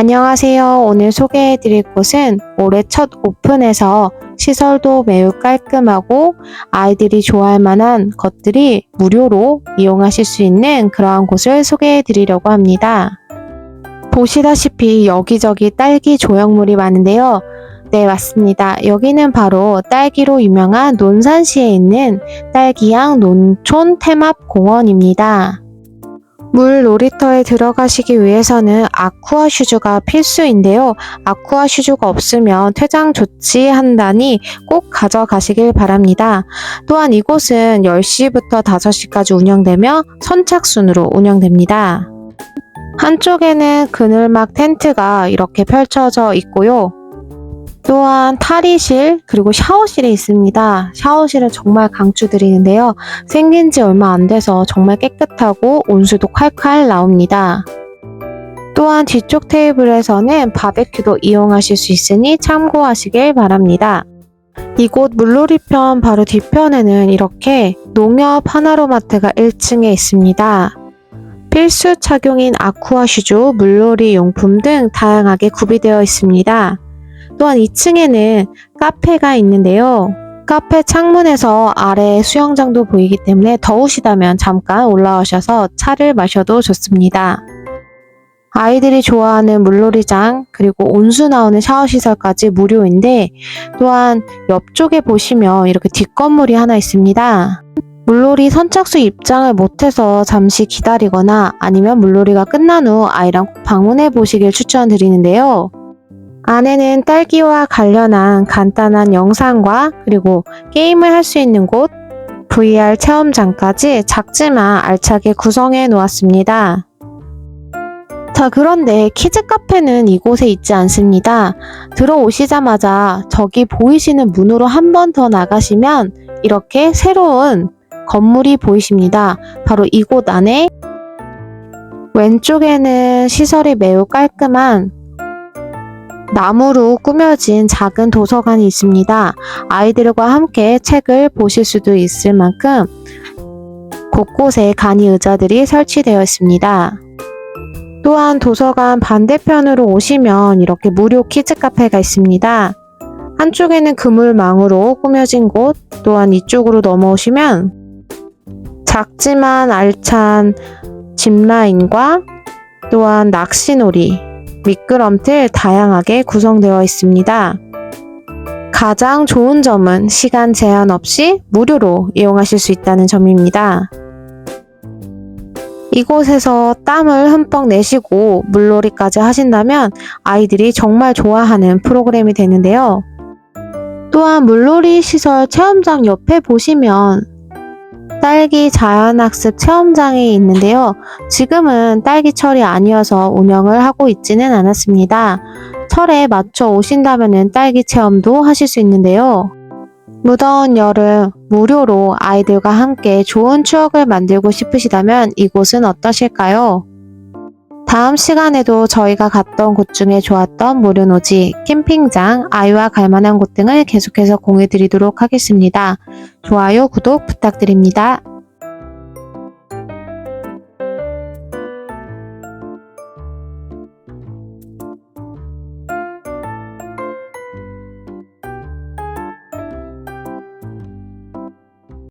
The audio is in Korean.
안녕하세요. 오늘 소개해 드릴 곳은 올해 첫 오픈해서 시설도 매우 깔끔하고 아이들이 좋아할 만한 것들이 무료로 이용하실 수 있는 그러한 곳을 소개해 드리려고 합니다. 보시다시피 여기저기 딸기 조형물이 많은데요. 네, 맞습니다. 여기는 바로 딸기로 유명한 논산시에 있는 딸기향 논촌 테마프 공원입니다. 물 놀이터에 들어가시기 위해서는 아쿠아 슈즈가 필수인데요. 아쿠아 슈즈가 없으면 퇴장 조치한다니 꼭 가져가시길 바랍니다. 또한 이곳은 10시부터 5시까지 운영되며 선착순으로 운영됩니다. 한쪽에는 그늘막 텐트가 이렇게 펼쳐져 있고요. 또한 탈의실 그리고 샤워실이 있습니다. 샤워실은 정말 강추드리는데요. 생긴 지 얼마 안 돼서 정말 깨끗하고 온수도 칼칼 나옵니다. 또한 뒤쪽 테이블에서는 바베큐도 이용하실 수 있으니 참고하시길 바랍니다. 이곳 물놀이편 바로 뒤편에는 이렇게 농협 하나로마트가 1층에 있습니다. 필수 착용인 아쿠아 슈즈, 물놀이 용품 등 다양하게 구비되어 있습니다. 또한 2층에는 카페가 있는데요. 카페 창문에서 아래 수영장도 보이기 때문에 더우시다면 잠깐 올라오셔서 차를 마셔도 좋습니다. 아이들이 좋아하는 물놀이장 그리고 온수 나오는 샤워 시설까지 무료인데 또한 옆쪽에 보시면 이렇게 뒷건물이 하나 있습니다. 물놀이 선착순 입장을 못해서 잠시 기다리거나 아니면 물놀이가 끝난 후 아이랑 꼭 방문해 보시길 추천드리는데요. 안에는 딸기와 관련한 간단한 영상과 그리고 게임을 할 수 있는 곳, VR 체험장까지 작지만 알차게 구성해 놓았습니다. 자, 그런데 키즈 카페는 이곳에 있지 않습니다. 들어오시자마자 저기 보이시는 문으로 한 번 더 나가시면 이렇게 새로운 건물이 보이십니다. 바로 이곳 안에 왼쪽에는 시설이 매우 깔끔한 나무로 꾸며진 작은 도서관이 있습니다. 아이들과 함께 책을 보실 수도 있을 만큼 곳곳에 간이 의자들이 설치되어 있습니다. 또한 도서관 반대편으로 오시면 이렇게 무료 키즈 카페가 있습니다. 한쪽에는 그물망으로 꾸며진 곳, 또한 이쪽으로 넘어오시면 작지만 알찬 짚라인과 또한 낚시놀이, 미끄럼틀 다양하게 구성되어 있습니다. 가장 좋은 점은 시간 제한 없이 무료로 이용하실 수 있다는 점입니다. 이곳에서 땀을 흠뻑 내시고 물놀이까지 하신다면 아이들이 정말 좋아하는 프로그램이 되는데요. 또한 물놀이 시설 체험장 옆에 보시면 딸기 자연학습 체험장이 있는데요. 지금은 딸기철이 아니어서 운영을 하고 있지는 않았습니다. 철에 맞춰 오신다면 딸기 체험도 하실 수 있는데요. 무더운 여름 무료로 아이들과 함께 좋은 추억을 만들고 싶으시다면 이곳은 어떠실까요? 다음 시간에도 저희가 갔던 곳 중에 좋았던 무료 노지, 캠핑장, 아이와 갈만한 곳 등을 계속해서 공유드리도록 하겠습니다. 좋아요, 구독 부탁드립니다.